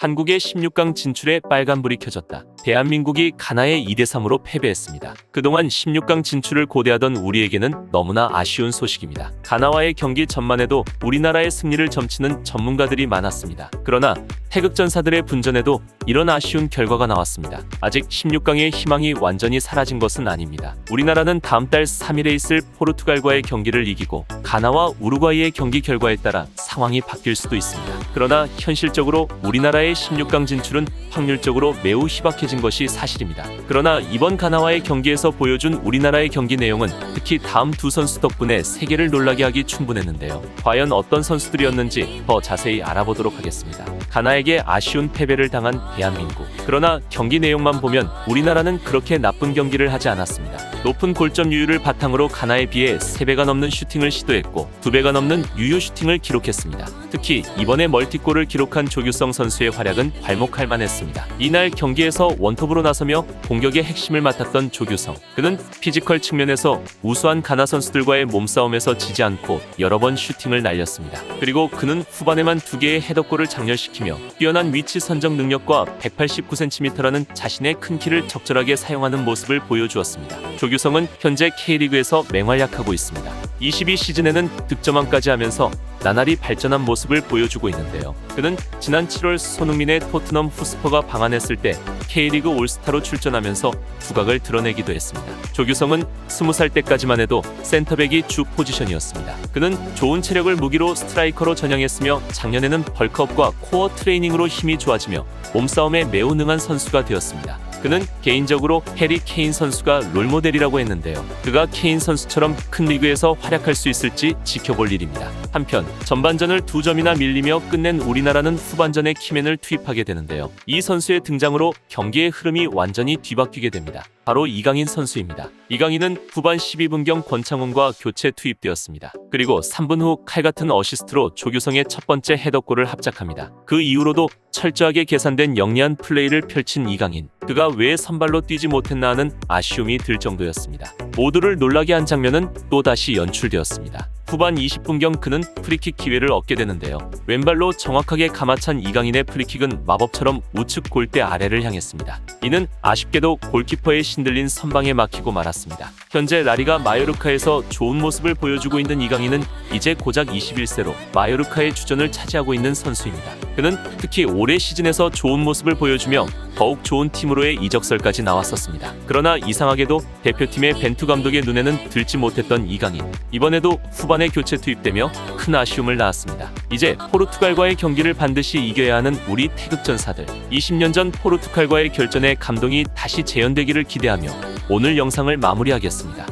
한국의 16강 진출에 빨간불이 켜졌다. 대한민국이 가나에 2대3으로 패배했습니다. 그동안 16강 진출을 고대하던 우리에게는 너무나 아쉬운 소식입니다. 가나와의 경기 전만 해도 우리나라의 승리를 점치는 전문가들이 많았습니다. 그러나 태극전사들의 분전에도 이런 아쉬운 결과가 나왔습니다. 아직 16강의 희망이 완전히 사라진 것은 아닙니다. 우리나라는 다음 달 3일에 있을 포르투갈과의 경기를 이기고 가나와 우루과이의 경기 결과에 따라 상황이 바뀔 수도 있습니다. 그러나 현실적으로 우리나라의 16강 진출은 확률적으로 매우 희박해진 것이 사실입니다. 그러나 이번 가나와의 경기에서 보여준 우리나라의 경기 내용은 특히 다음 두 선수 덕분에 세계를 놀라게 하기 충분했는데요. 과연 어떤 선수들이었는지 더 자세히 알아보도록 하겠습니다. 가나 에게 아쉬운 패배를 당한 대한민국. 그러나 경기 내용만 보면 우리나라는 그렇게 나쁜 경기를 하지 않았습니다. 높은 골점 유율을 바탕으로 가나에 비해 3배가 넘는 슈팅을 시도했고 2배가 넘는 유효 슈팅을 기록했습니다. 특히 이번에 멀티골을 기록한 조규성 선수의 활약은 괄목할 만했습니다. 이날 경기에서 원톱으로 나서며 공격의 핵심을 맡았던 조규성. 그는 피지컬 측면에서 우수한 가나 선수들과의 몸싸움에서 지지 않고 여러 번 슈팅을 날렸습니다. 그리고 그는 후반에만 두 개의 헤더골을 장렬시키며 뛰어난 위치 선정 능력과 189cm라는 자신의 큰 키를 적절하게 사용하는 모습을 보여주었습니다. 조 규성은 현재 K리그에서 맹활약하고 있습니다. 22 시즌에는 득점왕까지 하면서 나날이 발전한 모습을 보여주고 있는데요. 그는 지난 7월 손흥민의 토트넘 후스퍼가 방한했을 때 K리그 올스타로 출전하면서 두각을 드러내기도 했습니다. 조규성은 20살 때까지만 해도 센터백이 주 포지션이었습니다. 그는 좋은 체력을 무기로 스트라이커로 전향했으며 작년에는 벌크업과 코어 트레이닝으로 힘이 좋아지며 몸싸움에 매우 능한 선수가 되었습니다. 그는 개인적으로 해리 케인 선수가 롤모델이라고 했는데요. 그가 케인 선수처럼 큰 리그에서 활약할 수 있을지 지켜볼 일입니다. 한편 전반전을 두 점이나 밀리며 끝낸 우리나라는 후반전에 키맨을 투입하게 되는데요. 이 선수의 등장으로 경기의 흐름이 완전히 뒤바뀌게 됩니다. 바로 이강인 선수입니다. 이강인은 후반 12분경 권창훈과 교체 투입되었습니다. 그리고 3분 후 칼 같은 어시스트로 조규성의 첫 번째 헤더골을 합작합니다. 그 이후로도 철저하게 계산된 영리한 플레이를 펼친 이강인. 그가 왜 선발로 뛰지 못했나 하는 아쉬움이 들 정도였습니다. 모두를 놀라게 한 장면은 또다시 연출되었습니다. 후반 20분경 그는 프리킥 기회를 얻게 되는데요. 왼발로 정확하게 감아찬 이강인의 프리킥은 마법처럼 우측 골대 아래를 향했습니다. 이는 아쉽게도 골키퍼의 신들린 선방에 막히고 말았습니다. 현재 라리가 마요르카에서 좋은 모습을 보여주고 있는 이강인은 이제 고작 21세로 마요르카의 주전을 차지하고 있는 선수입니다. 그는 특히 올해 시즌에서 좋은 모습을 보여주며 더욱 좋은 팀으로의 이적설까지 나왔었습니다. 그러나 이상하게도 대표팀의 벤투 감독의 눈에는 들지 못했던 이강인. 이번에도 후반에 교체 투입되며 큰 아쉬움을 낳았습니다. 이제 포르투갈과의 경기를 반드시 이겨야 하는 우리 태극전사들. 20년 전 포르투갈과의 결전의 감동이 다시 재현되기를 기대하며 오늘 영상을 마무리하겠습니다.